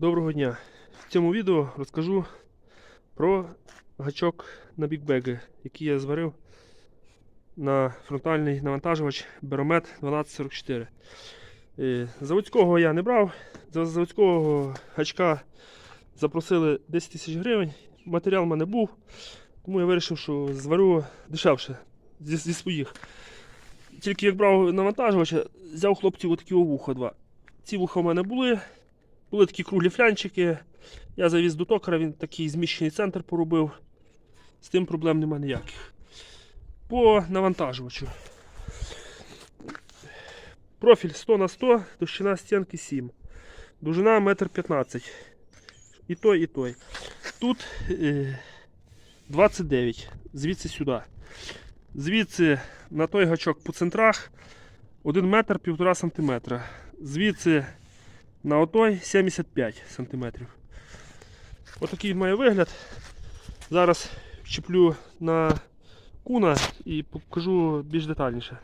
Доброго дня! В цьому відео розкажу про гачок на бікбеги, який я зварив на фронтальний навантажувач Baromet 1244. Е, Заводського я не брав. За заводського гачка запросили 10 тисяч гривень. Матеріал в мене був, тому я вирішив, що зварю дешевше зі, зі своїх. Тільки як брав навантажувача, взяв хлопців отакі вуха два. Ці вуха в мене були. Були такі круглі флянчики. Я завіз до токара, він такий зміщений центр поробив. З тим проблем нема ніяких. По навантажувачу. Профіль 100 на 100, товщина стінки 7. Довжина 1,15 м. І той, і той. Тут е, 29, звідси сюди. Звідси на той гачок по центрах 1 метр 1,5 см. Звідси на отой 75 см. Отакий має вигляд. Зараз чіплю на куна і покажу більш детальніше.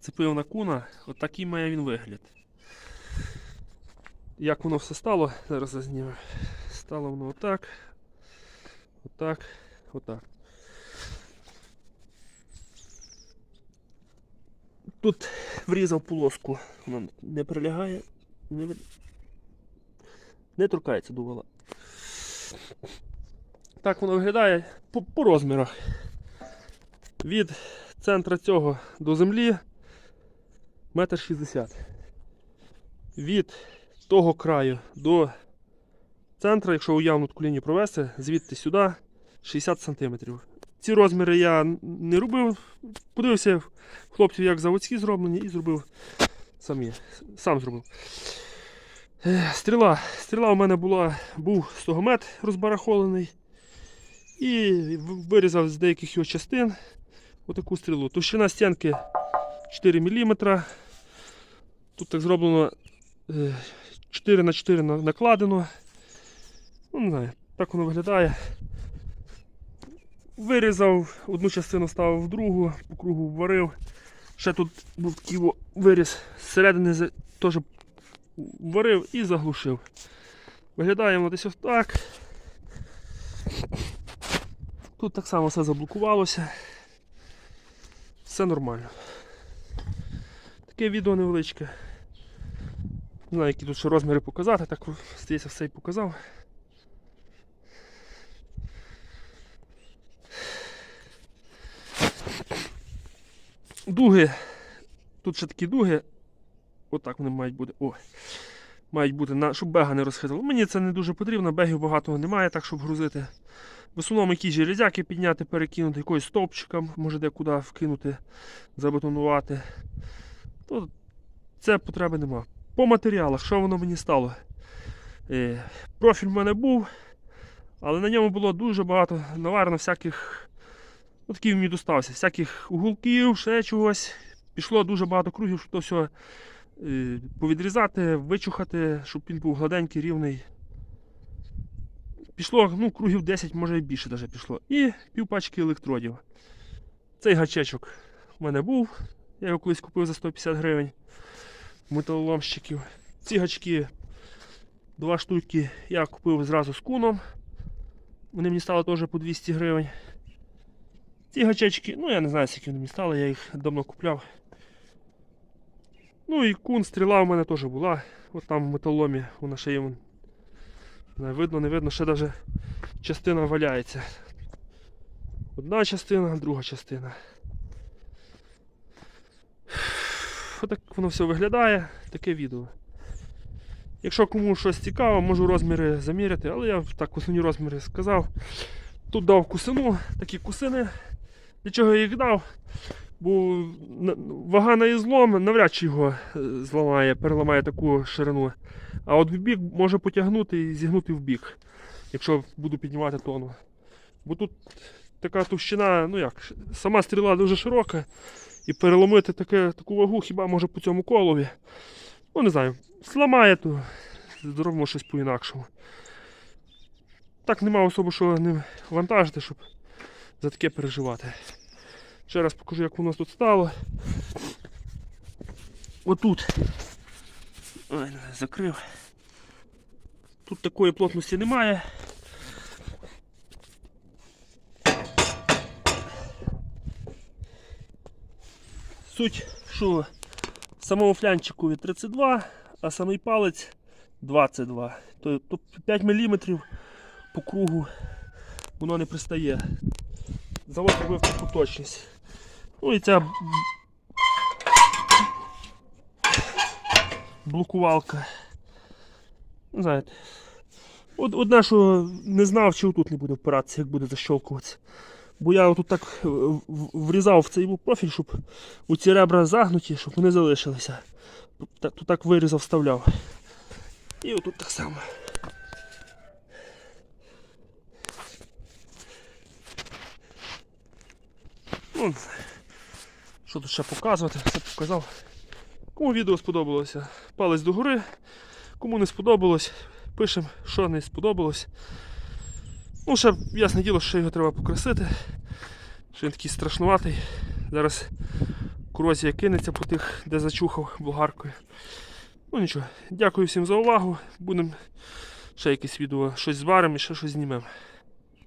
Цепив на куна, отакий має він вигляд. Як воно все стало, зараз я. Стало воно отак. Отак, отак. Тут врізав полоску, вона не прилягає, не, не торкається до. Так воно виглядає по, по розмірах. Від центра цього до землі метр шістдесят. Від того краю до центра, якщо уявну таку лінію провести, звідти сюди 60 см. Ці розміри я не робив, подивився хлопців, як заводські зроблені, і зробив самі. Сам зробив. Е, Стріла. Стріла у мене була, був стогомет розбарахолений. І вирізав з деяких його частин отаку стрілу. Товщина стінки 4 мм. Тут так зроблено е, 4 на 4 накладено. Ну, не знаю, так воно виглядає. Вирізав, одну частину ставив в другу, по кругу варив. Ще тут був такий виріз зсередини теж варив і заглушив. Виглядає воно десь ось так. Тут так само все заблокувалося. Все нормально. Таке відео невеличке. Не знаю, які тут ще розміри показати, так здається, все і показав. Дуги. Тут ще такі дуги. Отак вони мають бути. О. Мають бути, на, щоб бега не розхитало. Мені це не дуже потрібно, бегів багато немає, так щоб грузити. В основному якісь железяки підняти, перекинути, якогось стовпчика, може де куди вкинути, забетонувати. То це потреби нема. По матеріалах, що воно мені стало? Е, профіль в мене був, але на ньому було дуже багато наварено всяких. Ну, такий мені достався, всяких уголків, ще чогось. Пішло дуже багато кругів, щоб то все повідрізати, вичухати, щоб він був гладенький, рівний. Пішло ну, кругів 10, може і більше даже пішло. І півпачки електродів. Цей гачечок в мене був. Я його колись купив за 150 гривень металоломщиків. Ці гачки, два штуки, я купив зразу з куном. Вони мені стали теж по 200 гривень. Ці гачечки, ну я не знаю, скільки вони мені стали, я їх давно купляв. Ну і кун, стріла у мене теж була. От там в металоломі вона ще є. Не видно, не видно, ще навіть частина валяється. Одна частина, друга частина. Отак воно все виглядає, таке відео. Якщо кому щось цікаво, можу розміри заміряти, але я так основні розміри сказав. Тут дав кусину, такі кусини. Для чого я їх дав? Бо вага на ізлом навряд чи його е, зламає, переламає таку ширину. А от в бік може потягнути і зігнути в бік, якщо буду піднімати тону. Бо тут така товщина, ну як, сама стріла дуже широка, і переломити таке, таку вагу хіба може по цьому колові. Ну не знаю, зламає, то зробимо щось по-інакшому. Так нема особо що не вантажити, щоб за таке переживати. Ще раз покажу, як у нас тут стало. Отут Ой, закрив. Тут такої плотності немає. Суть, що в самому флянчику від 32, а самий палець 22. Тобто 5 мм по кругу воно не пристає. Завод робив точність. Ну і ця блокувалка. Ну, Знаєте. Од- Одне, що не знав, чи тут не буде впиратися, як буде защолкуватися. Бо я тут так е, врізав в цей профіль, щоб у ці ребра загнуті, щоб вони залишилися. Тут так вирізав, вставляв. І отут так само. Ну, що тут ще показувати, все показав. Кому відео сподобалося, палець догори. Кому не сподобалось, пишемо, що не сподобалось. Ну, ще ясне діло, що його треба покрасити. Що він такий страшнуватий. Зараз корозія кинеться по тих, де зачухав болгаркою. Ну нічого, дякую всім за увагу. Будемо ще якесь відео щось зваримо і ще щось знімемо.